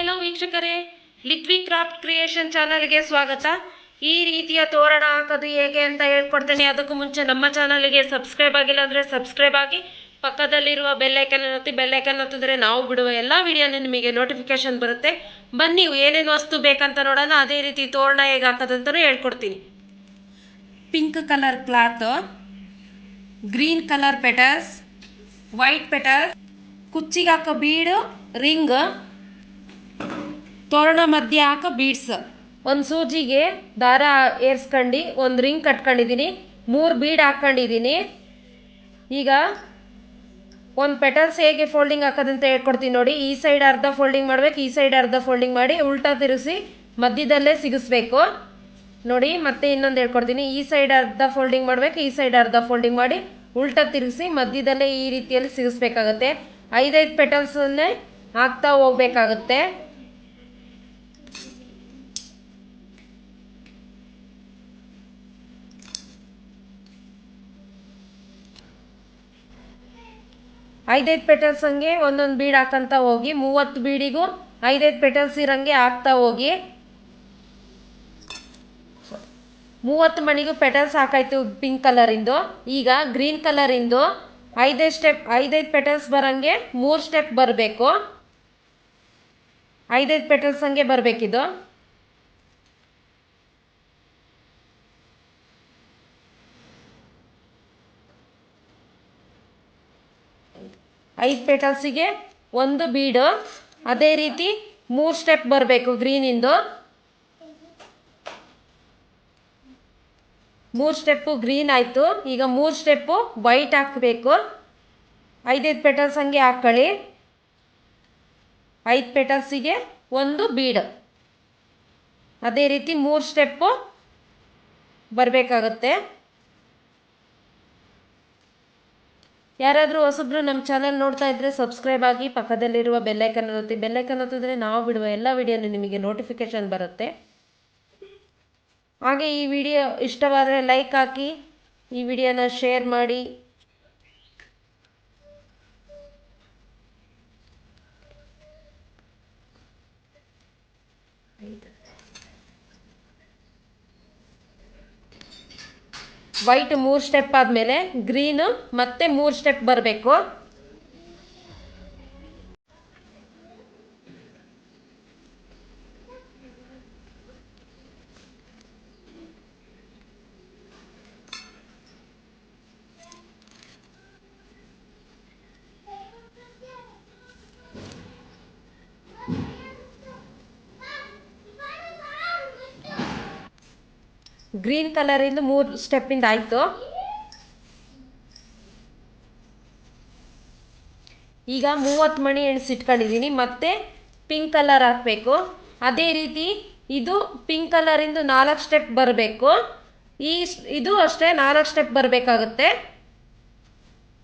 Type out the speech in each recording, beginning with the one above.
ಎಲ್ಲ ವೀಕ್ಷಕರೇ? ಲಿಕ್ವಿ craft creation ಚಾನಲ್ಗೆ ಸ್ವಾಗತ. ಈ ರೀತಿಯ ತೋರಣ ಹಾಕೋದು ಹೇಗೆ ಅಂತ ಹೇಳ್ಕೊಡ್ತೇನೆ. ಅದಕ್ಕೂ ಮುಂಚೆ ನಮ್ಮ ಚಾನಲ್ಗೆ ಸಬ್ಸ್ಕ್ರೈಬ್ ಆಗಿಲ್ಲ ಅಂದರೆ ಸಬ್ಸ್ಕ್ರೈಬ್ ಆಗಿ ಪಕ್ಕದಲ್ಲಿರುವ ಬೆಲ್ಲೈಕನ್ ಒತ್ತಿ ಬೆಲ್ಲೈಕನ್ ಒತ್ತಿದ್ರೆ ನಾವು ಬಿಡುವ ಎಲ್ಲ ವಿಡಿಯೋನೇ ನಿಮಗೆ ನೋಟಿಫಿಕೇಶನ್ ಬರುತ್ತೆ. ಬನ್ನಿ, ಏನೇನು ವಸ್ತು ಬೇಕಂತ ನೋಡೋಣ. ಅದೇ ರೀತಿ ತೋರಣ ಹೇಗೆ ಹಾಕೋದಂತಲೂ ಹೇಳ್ಕೊಡ್ತೀನಿ. Pink colour cloth green colour petals white petals ಕುಚ್ಚಿಗೆ ಹಾಕೋ ಬೀಡು ರಿಂಗ್ ತೋರಣ ಮಧ್ಯೆ ಹಾಕೋ ಬೀಡ್ಸ್ ಒಂದು ಸೂಜಿಗೆ ದಾರ ಏರ್ಸ್ಕೊಂಡು, ಒಂದು ರಿಂಗ್ ಕಟ್ಕೊಂಡಿದ್ದೀನಿ ಮೂರು ಬೀಡ್ ಹಾಕ್ಕೊಂಡಿದ್ದೀನಿ ಈಗ ಒಂದು ಪೆಟಲ್ಸ್ ಹೇಗೆ ಫೋಲ್ಡಿಂಗ್ ಹಾಕೋದಂತ ಹೇಳ್ಕೊಡ್ತೀನಿ ನೋಡಿ. ಈ ಸೈಡ್ ಅರ್ಧ ಫೋಲ್ಡಿಂಗ್ ಮಾಡ್ಬೇಕು, ಈ ಸೈಡ್ ಅರ್ಧ ಫೋಲ್ಡಿಂಗ್ ಮಾಡಿ ಉಲ್ಟಾ ತಿರುಗಿಸಿ ಮಧ್ಯದಲ್ಲೇ ಸಿಗಿಸ್ಬೇಕು. ನೋಡಿ, ಮತ್ತೆ ಇನ್ನೊಂದು ಹೇಳ್ಕೊಡ್ತೀನಿ. ಈ ಸೈಡ್ ಅರ್ಧ ಫೋಲ್ಡಿಂಗ್ ಮಾಡಬೇಕು, ಈ ಸೈಡ್ ಅರ್ಧ ಫೋಲ್ಡಿಂಗ್ ಮಾಡಿ ಉಲ್ಟಾ ತಿರುಗಿಸಿ ಮಧ್ಯದಲ್ಲೇ ಈ ರೀತಿಯಲ್ಲಿ ಸಿಗಿಸ್ಬೇಕಾಗತ್ತೆ. ಐದೈದು ಪೆಟಲ್ಸನ್ನೇ ಹಾಕ್ತಾ ಹೋಗ್ಬೇಕಾಗತ್ತೆ. ಐದೈದು ಪೆಟಲ್ಸ್ ಹಂಗೆ ಒಂದೊಂದು ಬೀಡ್ ಹಾಕಂತ ಹೋಗಿ, ಮೂವತ್ತು ಬೀಡಿಗೂ ಐದೈದು ಪೆಟಲ್ಸ್ ಇರಂಗೆ ಹಾಕ್ತಾ ಹೋಗಿ. ಮೂವತ್ತು ಮಣಿಗೂ ಪೆಟಲ್ಸ್ ಹಾಕಾಯ್ತು ಪಿಂಕ್ ಕಲರಿಂದು. ಈಗ ಗ್ರೀನ್ ಕಲರಿಂದು ಐದೈದು ಸ್ಟೆಪ್, ಐದೈದು ಪೆಟಲ್ಸ್ ಬರಂಗೆ ಮೂರು ಸ್ಟೆಪ್ ಬರಬೇಕು. ಐದೈದು ಪೆಟಲ್ಸ್ ಹಂಗೆ ಬರಬೇಕಿದು. ಐದು ಪೆಟಲ್ಸಿಗೆ ಒಂದು ಬೀಡು. ಅದೇ ರೀತಿ ಮೂರು ಸ್ಟೆಪ್ ಬರಬೇಕು ಗ್ರೀನಿಂದು. ಮೂರು ಸ್ಟೆಪ್ಪು ಗ್ರೀನ್ ಆಯಿತು. ಈಗ ಮೂರು ಸ್ಟೆಪ್ಪು ವೈಟ್ ಹಾಕಬೇಕು. ಐದೈದು ಪೆಟಲ್ಸ್ ಹಂಗೆ ಹಾಕ್ಕೊಳ್ಳಿ ಐದು ಪೆಟಲ್ಸಿಗೆ ಒಂದು ಬೀಡ್. ಅದೇ ರೀತಿ ಮೂರು ಸ್ಟೆಪ್ಪು ಬರಬೇಕಾಗತ್ತೆ. ಯಾರಾದರೂ ಹೊಸಬ್ರು ನಮ್ಮ ಚಾನಲ್ ನೋಡ್ತಾ ಇದ್ದರೆ ಸಬ್ಸ್ಕ್ರೈಬ್ ಆಗಿ ಪಕ್ಕದಲ್ಲಿರುವ ಬೆಲ್ಲೈಕನ್ ಒತ್ತಿ. ಬೆಲ್ಲೈಕನ್ ಒತ್ತಿದ್ರೆ ನಾವು ಬಿಡುವ ಎಲ್ಲ ವಿಡಿಯೋನು ನಿಮಗೆ ನೋಟಿಫಿಕೇಷನ್ ಬರುತ್ತೆ. ಹಾಗೆ ಈ ವಿಡಿಯೋ ಇಷ್ಟವಾದರೆ ಲೈಕ್ ಹಾಕಿ, ಈ ವಿಡಿಯೋನ ಶೇರ್ ಮಾಡಿ. ವೈಟ್ ಮೂರು ಸ್ಟೆಪ್ ಆದಮೇಲೆ ಗ್ರೀನು ಮತ್ತೆ ಮೂರು ಸ್ಟೆಪ್ ಬರಬೇಕು. ಗ್ರೀನ್ ಕಲರಿಂದ ಮೂರು ಸ್ಟೆಪ್ಪಿಂದ ಆಯಿತು. ಈಗ ಮೂವತ್ತು ಮಣಿ ಎಣಿಸಿಟ್ಕೊಂಡಿದ್ದೀನಿ ಮತ್ತೆ ಪಿಂಕ್ ಕಲರ್ ಹಾಕಬೇಕು. ಅದೇ ರೀತಿ ಇದು ಪಿಂಕ್ ಕಲರಿಂದು ನಾಲ್ಕು ಸ್ಟೆಪ್ ಬರಬೇಕು. ಈ ಇದು ಅಷ್ಟೇ ನಾಲ್ಕು ಸ್ಟೆಪ್ ಬರಬೇಕಾಗುತ್ತೆ.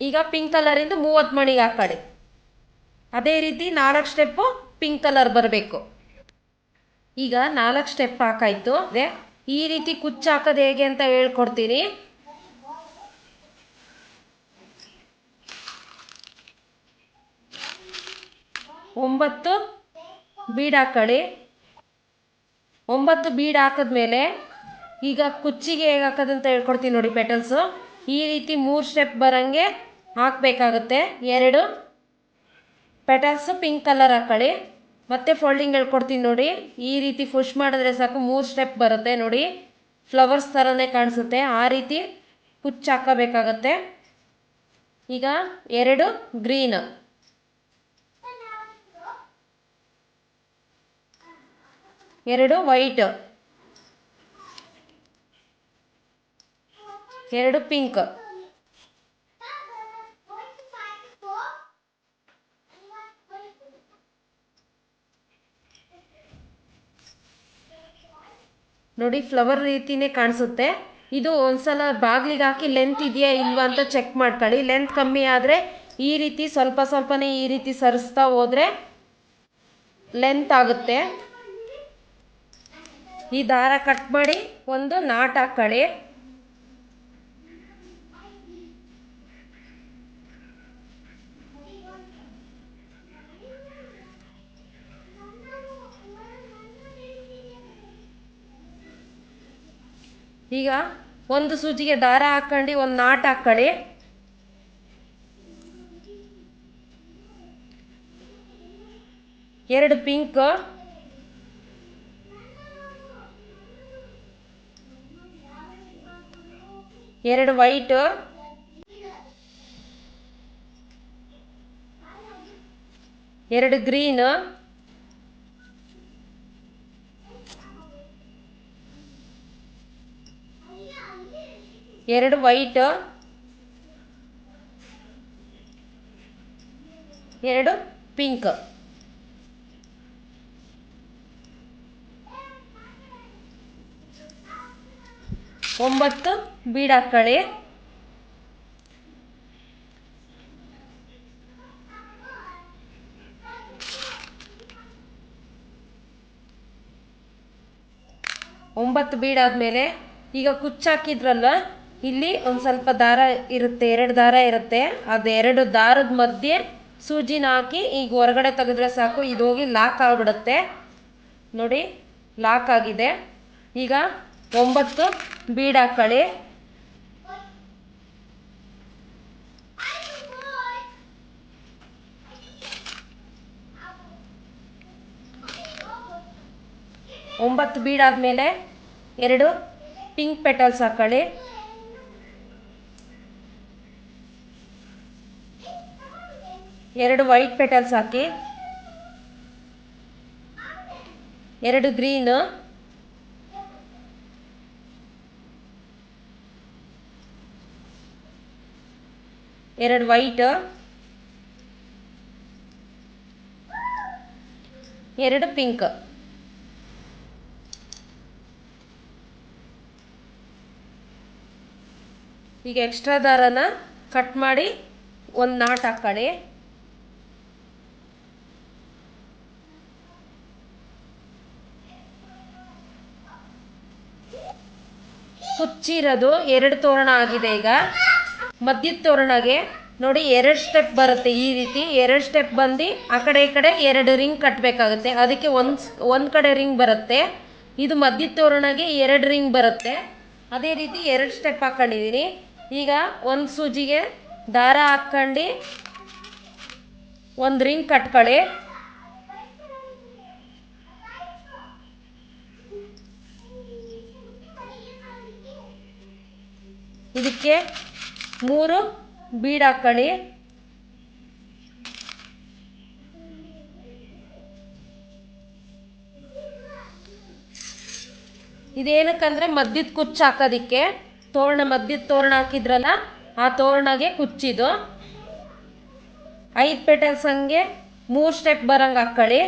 ಈಗ ಪಿಂಕ್ ಕಲರಿಂದ ಮೂವತ್ತು ಮಣಿಗೆ ಹಾಕೊಳ್ಳಿ ಅದೇ ರೀತಿ ನಾಲ್ಕು ಸ್ಟೆಪ್ಪು ಪಿಂಕ್ ಕಲರ್ ಬರಬೇಕು. ಈಗ ನಾಲ್ಕು ಸ್ಟೆಪ್ ಹಾಕಾಯಿತು. ಅದೇ ಈ ರೀತಿ ಕುಚ್ಚು ಹಾಕೋದು ಹೇಗೆ ಅಂತ ಹೇಳ್ಕೊಡ್ತೀನಿ. ಒಂಬತ್ತು ಬೀಡ್ ಹಾಕೊಳ್ಳಿ ಒಂಬತ್ತು ಬೀಡ್ ಹಾಕಿದ್ಮೇಲೆ ಈಗ ಕುಚ್ಚಿಗೆ ಹೇಗೆ ಹಾಕೋದಂತ ಹೇಳ್ಕೊಡ್ತೀನಿ ನೋಡಿ ಪೆಟಲ್ಸು. ಈ ರೀತಿ ಮೂರು ಸ್ಟೆಪ್ ಬರೋಂಗೆ ಹಾಕಬೇಕಾಗುತ್ತೆ. ಎರಡು. ಪೆಟಲ್ಸು ಪಿಂಕ್ ಕಲರ್ ಹಾಕೊಳ್ಳಿ ಮತ್ತೆ ಫೋಲ್ಡಿಂಗ್ ಹೇಳ್ಕೊಡ್ತೀನಿ ನೋಡಿ. ಈ ರೀತಿ ಪುಷ್ ಮಾಡಿದ್ರೆ ಸಾಕು, ಮೂರು ಸ್ಟೆಪ್ ಬರುತ್ತೆ ನೋಡಿ. ಫ್ಲವರ್ಸ್ ಥರನೇ ಕಾಣಿಸುತ್ತೆ. ಆ ರೀತಿ ಕುಚ್ಚು ಹಾಕಬೇಕಾಗತ್ತೆ. ಈಗ ಎರಡು ಗ್ರೀನ್ ಎರಡು ವೈಟ್ ಎರಡು ಪಿಂಕ್ ನೋಡಿ ಫ್ಲವರ್ ರೀತಿನೇ ಕಾಣಿಸುತ್ತೆ. ಇದು ಒಂದ್ಸಲ ಬಾಗಿಲಿಗೆ ಹಾಕಿ ಲೆಂತ್ ಇದೆಯಾ ಇಲ್ವಾ ಅಂತ ಚೆಕ್ ಮಾಡ್ಕೊಳ್ಳಿ. ಲೆಂತ್ ಕಮ್ಮಿ ಆದರೆ ಈ ರೀತಿ ಸ್ವಲ್ಪ ಸ್ವಲ್ಪನೇ ಈ ರೀತಿ ಸರಿಸ್ತಾ ಹೋದರೆ ಲೆಂತ್ ಆಗುತ್ತೆ. ಈ ದಾರ ಕಟ್ ಮಾಡಿ ಒಂದು ನಾಟ್ ಹಾಕ್ಕೊಳ್ಳಿ ಈಗ ಒಂದು ಸೂಜಿಗೆ ದಾರ ಹಾಕ್ಕೊಂಡು ಒಂದು ನಾಟ್ ಹಾಕ್ಕೊಳ್ಳಿ. ಎರಡು ಪಿಂಕ್. ಎರಡು ವೈಟ್. ಎರಡು ಗ್ರೀನ್. ಎರಡು ವೈಟ್ ಎರಡು ಪಿಂಕ್ ಒಂಬತ್ತು ಬೀಡ್ ಒಂಬತ್ತು ಬೀಡಾದ್ಮೇಲೆ ಈಗ ಕುಚ್ಚು ಹಾಕಿದ್ರಲ್ವ ಇಲ್ಲಿ ಒಂದು ಸ್ವಲ್ಪ ದಾರ ಇರುತ್ತೆ, ಎರಡು ದಾರ ಇರುತ್ತೆ. ಅದು ಎರಡು ದಾರದ ಮಧ್ಯೆ ಸೂಜಿನ ಹಾಕಿ ಈಗ ಹೊರಗಡೆ ತೆಗೆದ್ರೆ ಸಾಕು, ಇದು ಹೋಗಿ ಲಾಕ್ ಆಗಿಬಿಡುತ್ತೆ. ನೋಡಿ ಲಾಕ್ ಆಗಿದೆ. ಈಗ ಒಂಬತ್ತು ಬೀಡ್ ಹಾಕೊಳ್ಳಿ. ಒಂಬತ್ತು ಬೀಡ್ ಆದಮೇಲೆ ಎರಡು ಪಿಂಕ್ ಪೆಟಲ್ಸ್ ಹಾಕ್ಕೊಳ್ಳಿ ಎರಡು ವೈಟ್ ಪೆಟಲ್ಸ್ ಹಾಕಿ. ಎರಡು ಗ್ರೀನ್ ಎರಡು ವೈಟ್ ಎರಡು ಪಿಂಕ್ ಈಗ ಎಕ್ಸ್ಟ್ರಾ ದಾರನ ಕಟ್ ಮಾಡಿ ಒಂದು ನಾಟ್ ಹಾಕ್ಕೊಳ್ಳಿ ಕುಚ್ಚಿರೋದು ಎರಡು ತೋರಣ ಆಗಿದೆ ಈಗ. ಮಧ್ಯದ ತೋರಣಗೆ ನೋಡಿ ಎರಡು ಸ್ಟೆಪ್ ಬರುತ್ತೆ ಈ ರೀತಿ. ಎರಡು ಸ್ಟೆಪ್ ಬಂದು ಆ ಕಡೆ ಈ ಕಡೆ ಎರಡು ರಿಂಗ್ ಕಟ್ಟಬೇಕಾಗುತ್ತೆ ಅದಕ್ಕೆ ಒಂದು ಒಂದು ಕಡೆ ರಿಂಗ್ ಬರುತ್ತೆ. ಇದು ಮಧ್ಯದ ತೋರಣಗೆ ಎರಡು ರಿಂಗ್ ಬರುತ್ತೆ. ಅದೇ ರೀತಿ ಎರಡು ಸ್ಟೆಪ್ ಹಾಕ್ಕೊಂಡಿದ್ದೀನಿ ಈಗ ಒಂದು ಸೂಜಿಗೆ ದಾರ ಹಾಕ್ಕೊಂಡು ಒಂದು ರಿಂಗ್ ಕಟ್ಕೊಳ್ಳಿ. ಇದಕ್ಕೆ ಮೂರು ಬೀಡ್ ಹಾಕ್ಕೊಳ್ಳಿ ಇದೇನಕ್ಕಂದ್ರೆ ಮಧ್ಯದ ಕುಚ್ಚು ಹಾಕೋದಿಕ್ಕೆ. ತೋರಣ, ಮಧ್ಯದ ತೋರಣ ಹಾಕಿದ್ರಲ್ಲ, ಆ ತೋರಣಗೆ ಕುಚ್ಚಿದು ಐದು ಪೆಟಲ್ಸ್ ಹಂಗೆ ಮೂರು ಸ್ಟೆಪ್ ಬರಂಗೆ ಹಾಕ್ಕೊಳ್ಳಿ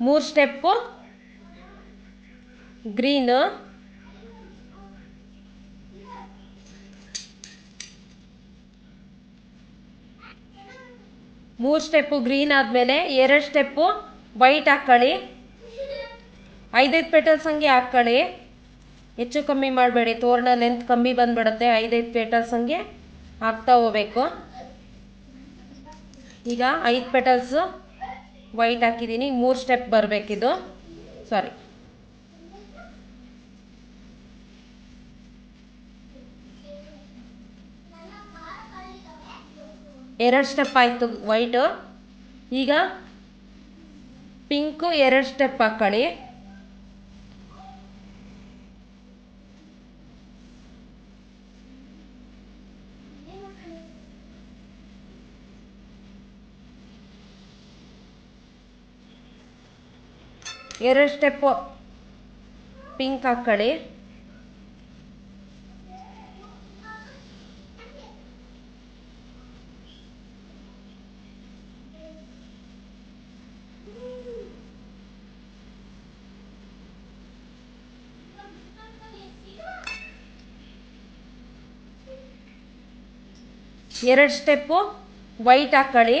ಮೂರು ಸ್ಟೆಪ್ಪು ಗ್ರೀನ್ ಮೂರು ಸ್ಟೆಪ್ಪು ಗ್ರೀನ್ ಆದಮೇಲೆ ಎರಡು ಸ್ಟೆಪ್ಪು ವೈಟ್ ಹಾಕ್ಕೊಳ್ಳಿ. ಐದೈದು ಪೆಟಲ್ಸ್ ಹಂಗೆ ಹಾಕ್ಕೊಳ್ಳಿ. ಹೆಚ್ಚು ಕಮ್ಮಿ ಮಾಡಬೇಡಿ, ತೋರಣ ಲೆಂತ್ ಕಮ್ಮಿ ಬಂದ್ಬಿಡುತ್ತೆ, ಐದೈದು ಪೆಟಲ್ಸ್ ಹಂಗೆ ಹಾಕ್ತಾ ಹೋಗ್ಬೇಕು. ಈಗ ಐದು ಪೆಟಲ್ಸು ವೈಟ್ ಹಾಕಿದ್ದೀನಿ, ಮೂರು ಸ್ಟೆಪ್ ಬರಬೇಕಿದು. ಸಾರಿ ಎರಡು ಸ್ಟೆಪ್ ಆಯಿತು ವೈಟು ಈಗ ಪಿಂಕು ಎರಡು ಸ್ಟೆಪ್ ಹಾಕ್ಕೊಳ್ಳಿ ಎರಡು ಸ್ಟೆಪ್ಪು ಪಿಂಕ್ ಹಾಕ್ಕೊಳ್ಳಿ ಎರಡು ಸ್ಟೆಪ್ಪು ವೈಟ್ ಹಾಕ್ಕೊಳ್ಳಿ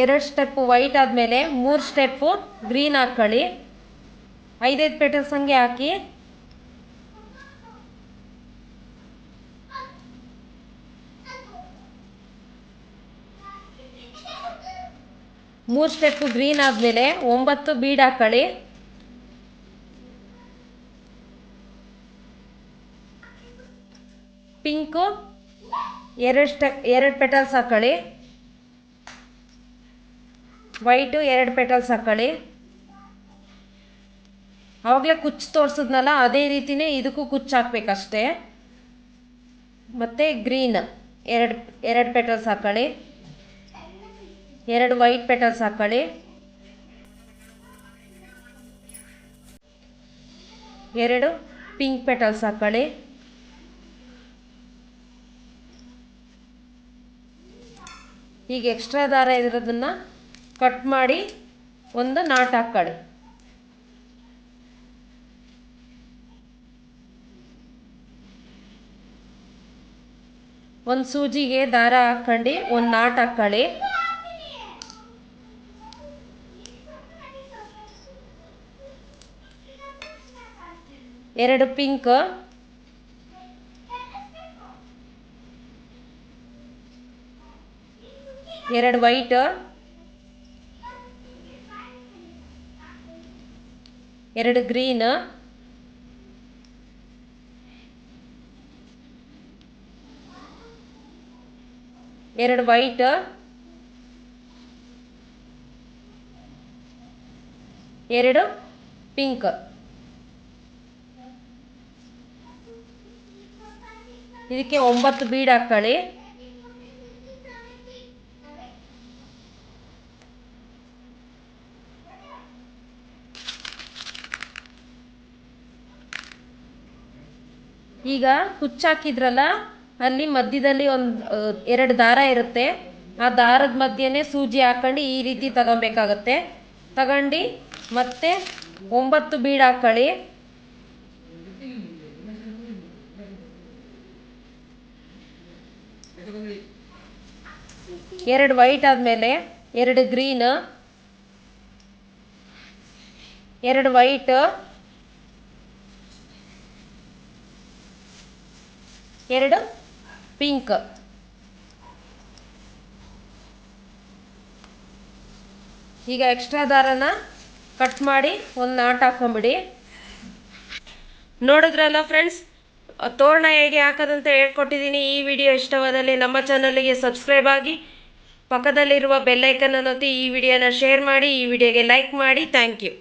ಎರಡು ಸ್ಟೆಪ್ಪು ವೈಟ್ ಆದಮೇಲೆ ಮೂರು ಸ್ಟೆಪ್ಪು ಗ್ರೀನ್ ಹಾಕ್ಕೊಳ್ಳಿ ಐದೈದು ಪೆಟಲ್ಸ್ ಹಂಗೆ ಹಾಕಿ. ಮೂರು ಸ್ಟೆಪ್ಪು ಗ್ರೀನ್ ಆದಮೇಲೆ ಒಂಬತ್ತು ಬೀಡ್ ಹಾಕೊಳ್ಳಿ ಪಿಂಕು, ಎರಡು ಸ್ಟೆ, ಎರಡು ಪೆಟಲ್ಸ್ ಹಾಕೊಳ್ಳಿ ವೈಟು, ಎರಡು ಪೆಟಲ್ಸ್ ಹಾಕೊಳ್ಳಿ ಆವಾಗಲೇ ಕುಚ್ಚು ತೋರಿಸಿದ್ನಲ್ಲ, ಅದೇ ರೀತಿಯೇ ಇದಕ್ಕೂ ಕುಚ್ಚು ಹಾಕ್ಬೇಕಷ್ಟೇ. ಮತ್ತು ಗ್ರೀನ್, ಎರಡು ಎರಡು ಪೆಟಲ್ಸ್ ಹಾಕೊಳ್ಳಿ ಎರಡು ವೈಟ್ ಪೆಟಲ್ಸ್ ಹಾಕೊಳ್ಳಿ. ಎರಡು ಪಿಂಕ್ ಪೆಟಲ್ಸ್ ಹಾಕೊಳ್ಳಿ. ಈಗ ಎಕ್ಸ್ಟ್ರಾ ದಾರ ಇರೋದನ್ನು ಕಟ್ ಮಾಡಿ ಒಂದು ನಾಟ್ ಹಾಕ್ಕೊಳ್ಳಿ ಒಂದು ಸೂಜಿಗೆ ದಾರ ಹಾಕ್ಕೊಂಡು ಒಂದು ನಾಟ್ ಹಾಕ್ಕೊಳ್ಳಿ ಎರಡು ಪಿಂಕ್. ಎರಡು ವೈಟ್. ಎರಡು ಗ್ರೀನ್. ಎರಡು ವೈಟ್. ಎರಡು ಪಿಂಕ್. ಇದಕ್ಕೆ ಒಂಬತ್ತು ಬೀಡ್ ಹಾಕ್ಕೊಳ್ಳಿ. ಈಗ ಹುಚ್ಚಾಕಿದ್ರಲ್ಲ ಅಲ್ಲಿ ಮಧ್ಯದಲ್ಲಿ ಒಂದು ಎರಡು ದಾರ ಇರುತ್ತೆ. ಆ ದಾರದ ಮಧ್ಯೆನೇ ಸೂಜಿ ಹಾಕೊಂಡು ಈ ರೀತಿ ತಗೊಬೇಕಾಗತ್ತೆ. ತಗೊಂಡು ಮತ್ತೆ ಒಂಬತ್ತು ಬೀಡ್ ಹಾಕ್ಕೊಳ್ಳಿ. ಎರಡು ವೈಟ್ ಆದಮೇಲೆ ಎರಡು ಗ್ರೀನ್, ಎರಡು ವೈಟ್, ಎರಡು ಪಿಂಕ್. ಈಗ ಎಕ್ಸ್ಟ್ರಾ ದಾರನ ಕಟ್ ಮಾಡಿ ಒಂದು ನಾಟ್ ಹಾಕೊಂಬಿಡಿ. ನೋಡಿದ್ರಲ್ಲ ಫ್ರೆಂಡ್ಸ್ ತೋರಣ ಹೇಗೆ ಹಾಕೋದಂತ ಹೇಳ್ಕೊಟ್ಟಿದ್ದೀನಿ. ಈ ವಿಡಿಯೋ ಇಷ್ಟವಾದಲ್ಲಿ ನಮ್ಮ ಚಾನಲಿಗೆ ಸಬ್ಸ್ಕ್ರೈಬ್ ಆಗಿ ಪಕ್ಕದಲ್ಲಿರುವ ಬೆಲ್ಲೈಕನ್ ಒತ್ತಿ ಈ ವಿಡಿಯೋನ ಶೇರ್ ಮಾಡಿ, ಈ ವಿಡಿಯೋಗೆ ಲೈಕ್ ಮಾಡಿ. Thank you.